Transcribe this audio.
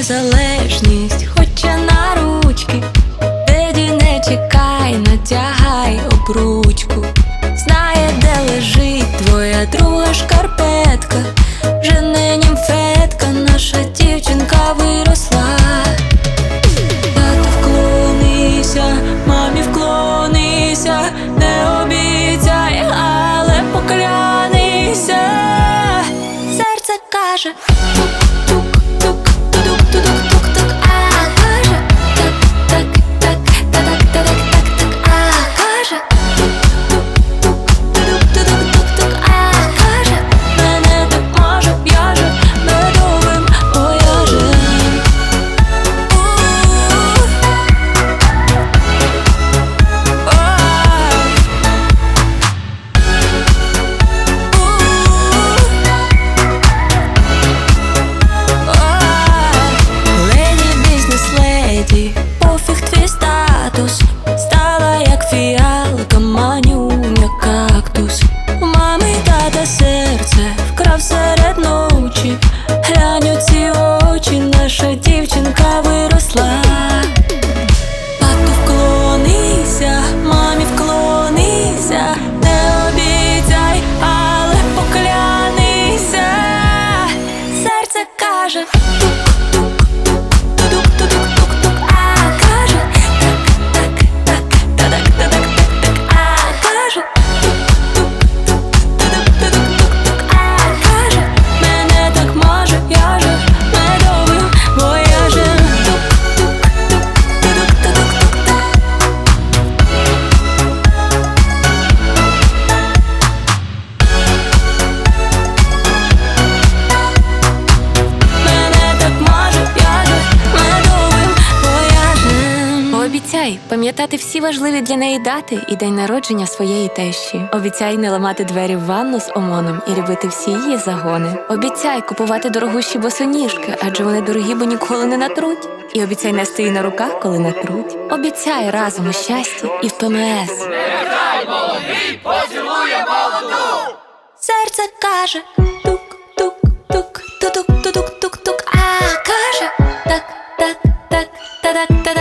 незалежність, хоча на ручки, Деді не чекай, натягай обручку. Знає, де лежить твоя друга шкарпетка. Вже не німфетка, наша дівчинка виросла. Тато вклонися, мамі вклонися, не обіцяй, але поклянися. Серце каже серце Обіцяй пам'ятати всі важливі для неї дати і день народження своєї тещі. Обіцяй не ламати двері в ванну з омоном і робити всі її загони. Обіцяй купувати дорогущі босоніжки, адже вони дорогі, бо ніколи не натруть. І обіцяй нести її на руках, коли натруть. Обіцяй разом у щасті і в ПМС. Нехай молодий поцілує молоду! Серце каже тук-тук-тук, тук-тук-тук-тук-тук, а каже так, так, так, та так, та так.